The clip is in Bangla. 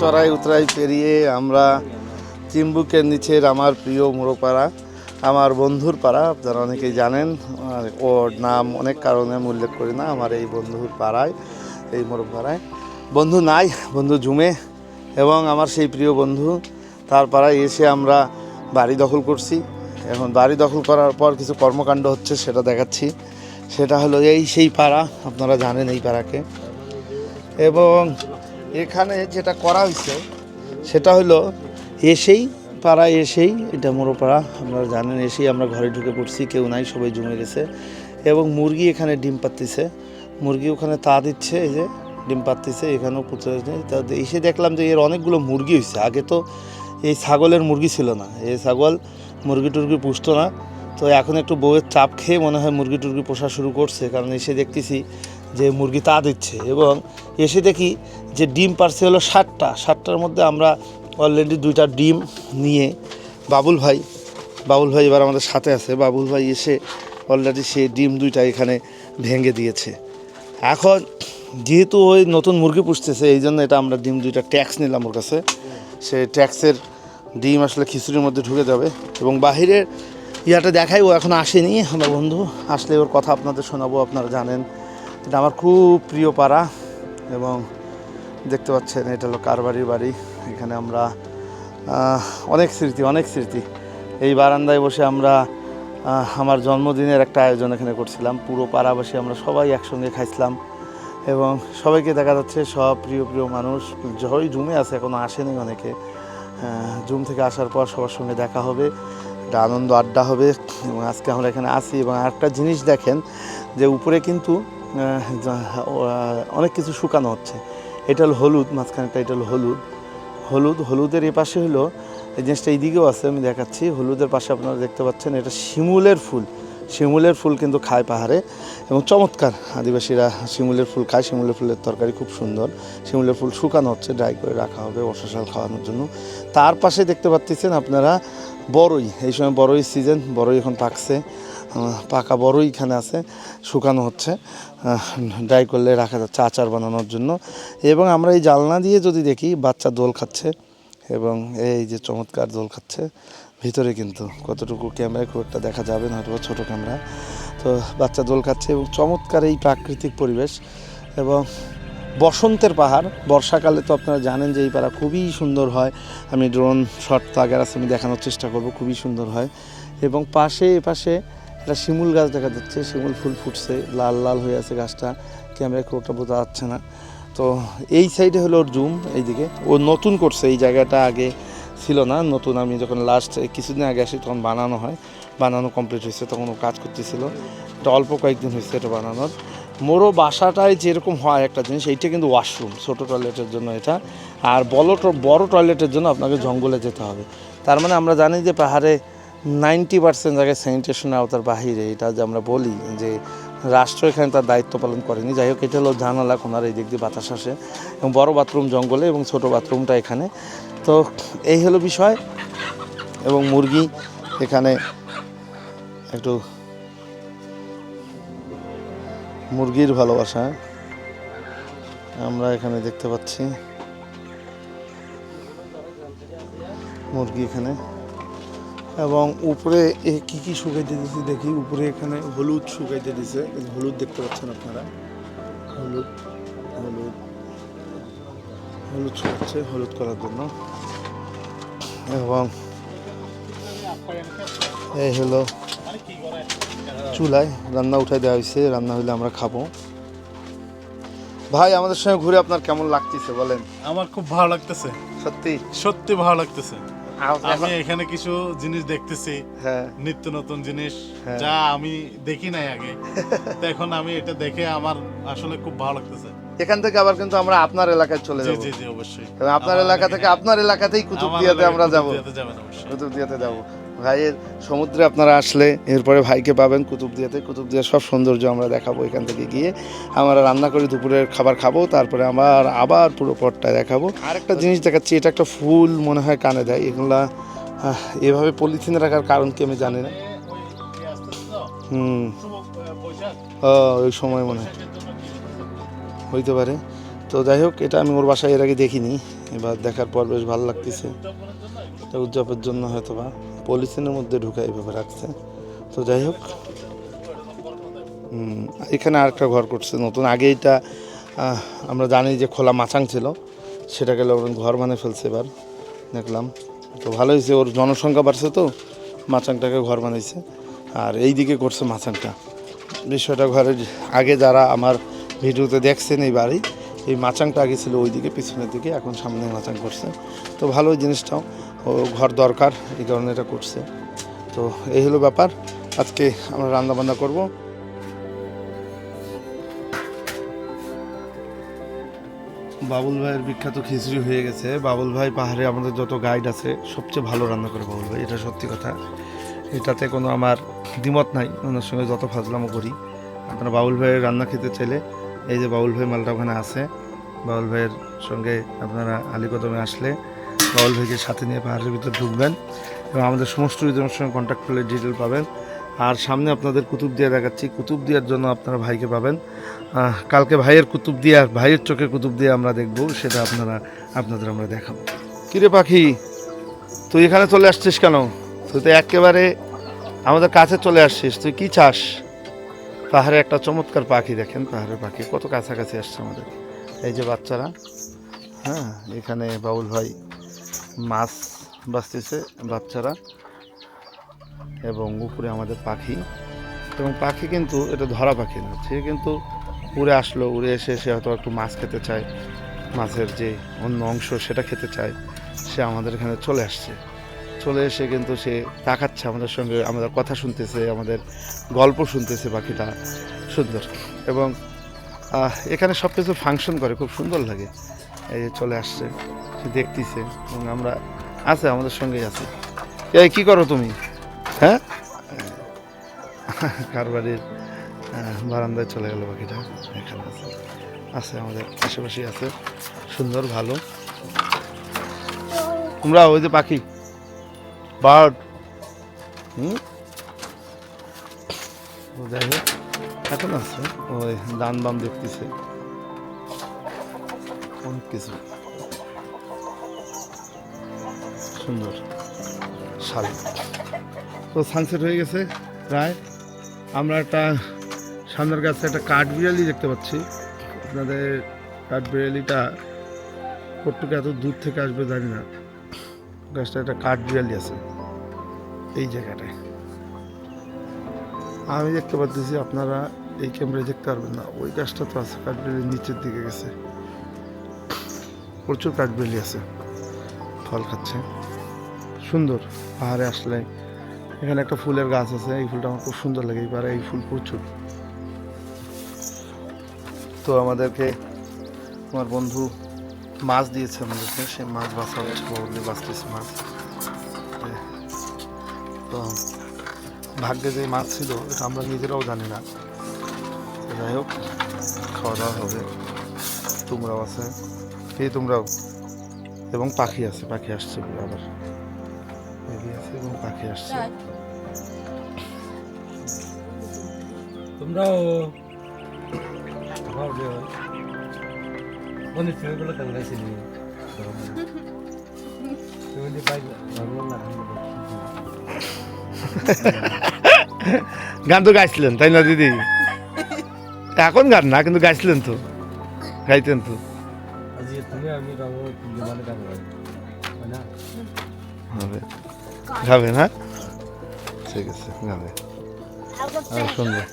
চড়াই উতরাই পেরিয়ে আমরা চিম্বুকের নিচের আমার প্রিয় মুরোপাড়া আমার বন্ধুর পাড়া, আপনারা অনেকেই জানেন ওর নাম অনেক কারণে আমি উল্লেখ করি না, আমার এই বন্ধুর পাড়ায়, এই মোরপাড়ায় বন্ধু নাই, বন্ধু জুমে, এবং আমার সেই প্রিয় বন্ধু, তার পাড়ায় এসে আমরা বাড়ি দখল করছি। এখন বাড়ি দখল করার পর কিছু কর্মকাণ্ড হচ্ছে সেটা দেখাচ্ছি। সেটা হলো এই সেই পাড়া, আপনারা জানেন এই পাড়াকে। এবং এখানে যেটা করা হয়েছে, সেটা হলো এসেই পাড়ায় এসেই, এটা মোড়ো পাড়া আপনারা জানেন, এসেই আমরা ঘরে ঢুকে পড়ছি, কেউ নাই, সবাই জমে গেছে। এবং মুরগি এখানে ডিম পাততেছে মুরগি ওখানে তা দিচ্ছে, এই যে ডিম পাততেছে এখানেও পুঁতে তা এসে দেখলাম যে এর অনেকগুলো মুরগি হয়েছে। আগে তো এই ছাগলের মুরগি ছিল না। এই ছাগল মুরগি টুরগি পুষতো না। তো এখন একটু বউয়ের চাপ খেয়ে মনে হয় মুরগি টুরগি পোষা শুরু করছে। কারণ এসে দেখতেছি যে মুরগি তা দিচ্ছে এবং এসে দেখি যে ডিম পারছে হলো ষাটটা ষাটটার মধ্যে আমরা অলরেডি দুইটা ডিম নিয়ে বাবুল ভাই বাবুল ভাই এবার আমাদের সাথে আছে। বাবুল ভাই এসে অলরেডি সে ডিম দুইটা এখানে ভেঙে দিয়েছে। এখন যেহেতু ওই নতুন মুরগি পুষতেছে, এই জন্য এটা আমরা ডিম দুইটা ট্যাক্স নিলাম ওর কাছে। সে ট্যাক্সের ডিম আসলে খিচুড়ির মধ্যে ঢুকে যাবে এবং বাহিরের ইয়াটা দেখাই, ও এখন আসেনি। আমার বন্ধু, আসলে ওর কথা আপনাদের শোনাবো, আপনারা জানেন। এটা আমার খুব প্রিয় পাড়া এবং দেখতে পাচ্ছেন, এটা হলো কারবারির বাড়ি। এখানে আমরা অনেক স্মৃতি অনেক স্মৃতি। এই বারান্দায় বসে আমরা আমার জন্মদিনের একটা আয়োজন এখানে করছিলাম। পুরো পাড়াবাসী আমরা সবাই একসঙ্গে খাইছিলাম এবং সবাইকে দেখা যাচ্ছে সব প্রিয় প্রিয় মানুষ। সবাই জুমে আছে এখনও আসেনি অনেকে। জুম থেকে আসার পর সবার সঙ্গে দেখা হবে, একটা আনন্দ আড্ডা হবে। এবং আজকে আমরা এখানে আসি এবং আরেকটা জিনিস দেখেন যে উপরে কিন্তু অনেক কিছু শুকানো হচ্ছে। এটা হলো হলুদ মাঝখানেটা এটা হলো হলুদ। হলুদ, হলুদের এ পাশে হলো, এই জিনিসটা এইদিকেও আছে, আমি দেখাচ্ছি। হলুদের পাশে আপনারা দেখতে পাচ্ছেন, এটা শিমুলের ফুল। শিমুলের ফুল কিন্তু খায় পাহাড়ে এবং চমৎকার। আদিবাসীরা শিমুলের ফুল খায়। শিমুলের ফুলের তরকারি খুব সুন্দর। শিমুলের ফুল শুকানো হচ্ছে ড্রাই করে রাখা হবে বর্ষাশাল খাওয়ানোর জন্য। তার পাশে দেখতে পাচ্ছেন আপনারা বড়ই এই সময় বড়ই সিজন বড়ই এখন পাকছে। পাকা বড়ই এখানে আছে, শুকানো হচ্ছে ড্রাই করলে রাখা যাচ্ছে, আচার বানানোর জন্য। এবং আমরা এই জালনা দিয়ে যদি দেখি, বাচ্চা দোল খাচ্ছে, এবং এই যে চমৎকার দোল খাচ্ছে, ভিতরে কিন্তু কতটুকু ক্যামেরায় খুব একটা দেখা যাবে না হয়তো ছোটো ক্যামেরা তো বাচ্চা দোল খাচ্ছে, এবং চমৎকার এই প্রাকৃতিক পরিবেশ, এবং বসন্তের পাহাড়, বর্ষাকালে তো আপনারা জানেন যে এই পাড়া খুবই সুন্দর হয়। আমি ড্রোন শট তো আগের আছে, আমি দেখানোর চেষ্টা করব, খুবই সুন্দর হয়। এবং পাশে পাশে একটা শিমুল গাছ দেখা যাচ্ছে, শিমুল ফুল ফুটছে, লাল লাল হয়ে আছে গাছটা, ক্যামেরায় খুব একটা বোঝা যাচ্ছে না। তো এই সাইডে হলো ওর জুম, এইদিকে। ও নতুন করছে, এই জায়গাটা আগে ছিল না, নতুন আমি যখন লাস্ট কিছুদিন আগে আসি, তখন বানানো হয়। বানানো কমপ্লিট হয়েছে, তখন ও কাজ করতেছিল। এটা অল্প কয়েকদিন হয়েছে এটা বানানোর। মোরো বাসাটায় যেরকম হয় একটা জিনিস, এইটা কিন্তু ওয়াশরুম ছোটো টয়লেটের জন্য এটা। আর বড় বড় টয়লেটের জন্য আপনাকে জঙ্গলে যেতে হবে। তার মানে আমরা জানি যে পাহাড়ে নাইনটি পার্সেন্ট জায়গায় স্যানিটেশনের আওতার বাহিরে, এটা যে আমরা বলি যে রাষ্ট্র এখানে তার দায়িত্ব পালন করেনি। যাই হোক, এটা হলো জানালা, কোনার এই দিক দিয়ে বাতাস আসে এবং বড় বাথরুম জঙ্গলে এবং ছোট বাথরুমটা এখানে। তো এই হলো বিষয় এবং মুরগি এখানে একটু মুরগির ভালোবাসা। আমরা এখানে দেখতে পাচ্ছি মুরগি এখানে। এবং উপরে এ কি কি শুকাইতে দিয়েছে দেখি উপরে এখানে হলুদ শুকাইতে দিয়েছে হলুদ দেখতে পাচ্ছেন আপনারা। হলুদ হলুদ হলুদ শুকাচ্ছে হলুদ করার জন্য। এবং এই হলো চুলায় রান্না উঠাই দেওয়া হয়েছে। রান্না হলে আমরা খাব। ভাই আমাদের সঙ্গে ঘুরে আপনার কেমন লাগতেছে বলেন? আমার খুব ভালো লাগতেছে। সত্যি? সত্যি ভালো লাগতেছে। আমি এখানে কিছু জিনিস দেখতেছি হ্যাঁ। নিত্য নতুন জিনিস হ্যাঁ। যা আমি দেখি নাই আগে। এখন আমি এটা দেখে আমার আসলে খুব ভালো লাগতেছে। এখান থেকে আবার কিন্তু আমরা আপনার এলাকায় চলে যাব। জি জি অবশ্যই। আপনার এলাকা থেকে আপনার এলাকাতেই কুতুবদিয়াতে আমরা যাব। কুতুবদিয়াতে যাব। ভাইয়ের সমুদ্রে আপনারা আসলে এরপরে ভাইকে পাবেন কুতুবদিয়াতে। কুতুবদিয়ার সব সৌন্দর্য আমরা দেখাবো এখান থেকে গিয়ে। আমরা রান্না করে দুপুরের খাবার খাব, তারপরে আমার আবার পুরো পটটায় দেখাবো। আরেকটা জিনিস দেখাচ্ছি, এটা একটা ফুল মনে হয় কানে দেয়। এগুলা এভাবে পলিথিনে রাখার কারণ কি আমি জানি না। হুম। ওই সময় মনে হয়। হইতে পারে। তো যাই হোক, এটা আমি ওর বাসায় এর আগে দেখিনি। এবার দেখার পর বেশ ভালো লাগতেছে। তো উদযাপের জন্য হয়তো বা পলিথিনের মধ্যে ঢুকাই এভাবে রাখছে। তো যাই হোক এখানে আরেকটা ঘর করছে নতুন। আগে এটা আমরা জানি যে খোলা মাচাং ছিল, সেটাকে লোক ঘর বানিয়ে ফেলছে এবার। দেখলাম। তো ভালো হয়েছে, ওর জনসংখ্যা বাড়ছে তো, মাচাংটাকে ঘর বানাইছে আর এই দিকে করছে মাচাংটা। বিষয়টা ঘরের আগে যারা আমার ভিডিওতে দেখছেন এই বাড়ি, এই মাচাংটা আগে ছিল ওই দিকে পিছনের দিকে, এখন সামনে মাচাং করছে। তো ভালো জিনিসটাও। ঘর দরকার, এই কারণে এটা করছে। তো এই হলো ব্যাপার। আজকে আমরা রান্না বান্না করব। বাবুল ভাইয়ের বিখ্যাত খিচুড়ি হয়ে গেছে। বাবুল ভাই পাহাড়ে আমাদের যত গাইড আছে, সবচেয়ে ভালো রান্না করে বাবুল ভাই, এটা সত্যি কথা। এটাতে কোনো আমার দ্বিমত নাই, ওনার সঙ্গে যত ফাজলামো করি। আপনারা বাবুল ভাইয়ের রান্না খেতে চাইলে, এই যে বাবুল ভাই মালটা ওখানে আছে, বাবুল ভাইয়ের সঙ্গে আপনারা আলিকদমে আসলে বাবুল ভাইকে সাথে নিয়ে পাহাড়ের ভিতরে ঢুকবেন এবং আমাদের সমস্ত রিজনের সঙ্গে কন্ট্যাক্ট করলে ডিটেল পাবেন। আর সামনে আপনাদের কুতুব কুতুবদিয়া দেখাচ্ছি। কুতুব কুতুবদিয়ার জন্য আপনারা ভাইকে পাবেন। কালকে ভাইয়ের কুতুব দিয়া ভাইয়ের চোখে কুতুব দিয়ে আমরা দেখব, সেটা আপনারা, আপনাদের আমরা দেখাবো। কিরে পাখি, তুই এখানে চলে আসছিস কেন? তুই তো একেবারে আমাদের কাছে চলে আসছিস। তুই কি চাস? পাহাড়ে একটা চমৎকার পাখি দেখেন, পাহাড়ের পাখি। কত কাছাকাছি আসছে আমাদের। এই যে বাচ্চারা হ্যাঁ এখানে বাউল ভাই মাছ বাঁচতেছে বাচ্চারা এবং উপরে আমাদের পাখি। এবং পাখি কিন্তু এটা ধরা পাখি না। সে কিন্তু উড়ে আসলো, উড়ে এসে সে হয়তো একটু মাছ খেতে চায়। মাছের যে অন্য অংশ সেটা খেতে চায়। সে আমাদের এখানে চলে আসছে। চলে এসে কিন্তু সে তাকাচ্ছে আমাদের সঙ্গে, আমাদের কথা শুনতেছে, আমাদের গল্প শুনতেছে পাখিটা। সুন্দর। এবং এখানে সব কিছু ফাংশন করে, খুব সুন্দর লাগে। এই চলে আসছে। সে দেখতেছে এবং আমরা আছে, আমাদের সঙ্গেই আছে। এই, কী করো তুমি? হ্যাঁ? কারবারের বারান্দায় চলে গেল পাখিটা এখানে আছে। আছে, আমাদের আশেপাশেই আছে। সুন্দর, ভালো। তোমরা ওই যে পাখি, বার্ড। হুম? যাই হোক, এখন আছে। ওই দান বাম দেখতেছে। অনেক কিছু। সুন্দর। শালিক তো সানসেট হয়ে গেছে, প্রায়। আমরা একটা সামনের গাছে একটা কাঠ বিড়ালি দেখতে পাচ্ছি। আপনাদের কাঠ বিড়ালিটা কটুকে এত দূর থেকে আসবে জানি না। গাছটা একটা কাঠ বিড়ালি আছে এই জায়গাটায়। আমি দেখতে পাচ্ছি আপনারা এই ক্যামেরায় দেখতে পারবেন না। ওই গাছটা তো আছে, কাঠ বিড়ালির নিচের দিকে গেছে। প্রচুর কাঠ বিড়ালি আছে, ফল খাচ্ছে। সুন্দর পাহাড়ে আসলে। এখানে একটা ফুলের গাছ আছে, এই ফুলটা আমার খুব সুন্দর লাগে এবারে এই ফুল প্রচুর। তো আমাদেরকে আমার বন্ধু মাছ দিয়েছে আমাদেরকে সেই মাছ বাছা হচ্ছে বললে বাঁচতেছে মাছ। তো ভাগ্যে যে মাছ ছিল, এটা আমরা নিজেরাও জানি না। যাই হোক, খাওয়া দাওয়া হবে। তোমরাও আছে, এই তোমরাও। এবং পাখি আছে, পাখি আসছে আবার। পাখি এবং পাখি আসছে। তোমরাও ভাববে বন্ধু তুমি যে বাইক ভাবলাম না গান তো গাইছিলেন তাই না দিদি? এখন গান না কিন্তু গাইছিলেন তো। গাইতেন তো। আমি রঙ গান গাই না? হবে। গাবে না ঠিক আছে গাবে আর সুন্দর